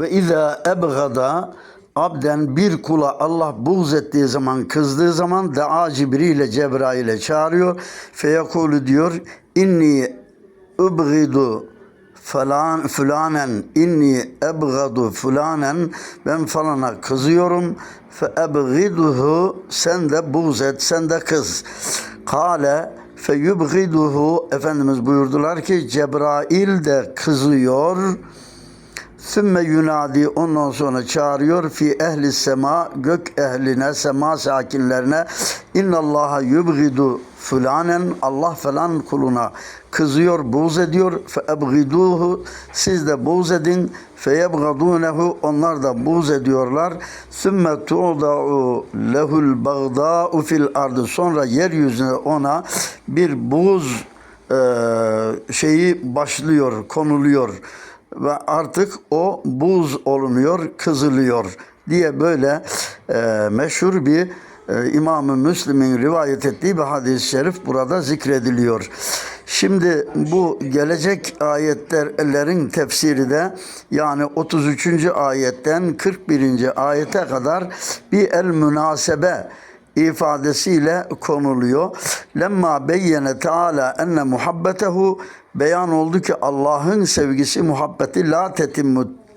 Ve izâ ebgada abden bir kula Allah buğz ettiği zaman, kızdığı zaman daa Cibril'e Cebrail'e çağırıyor. Feyekulu diyor inni übgidu falan fulanen inni ebgadu fulanen ben falana kızıyorum. Fe ebgiduhu sen de buğz et sen de kız. Kale fe yubgiduhu Efendimiz buyurdular ki Cebrail de kızıyor Sümme yunadi ondan sonra çağırıyor fi ehli sema gök ehline sema sakinlerine innallaha yubgidu fulanen Allah falan kuluna. Kızıyor buğz ediyor fe ebgiduhu siz de buğz edin fe yebgadunehu onlar da buğz ediyorlar. Sümme tu'da'u lehul bagda'u fil ardı sonra yeryüzüne ona bir buğz şeyi başlıyor konuluyor ve artık o buz olunuyor, kızılıyor diye böyle e, meşhur bir e, İmam-ı Müslim'in rivayet ettiği bir hadis-i şerif burada zikrediliyor. Şimdi bu gelecek ayetlerin tefsiri de yani 33. ayetten 41. ayete kadar bir el münasebe ifadesiyle konuluyor. Lemma beyyene Teala enne muhabbetehu beyan oldu ki Allah'ın sevgisi muhabbeti la tetimmu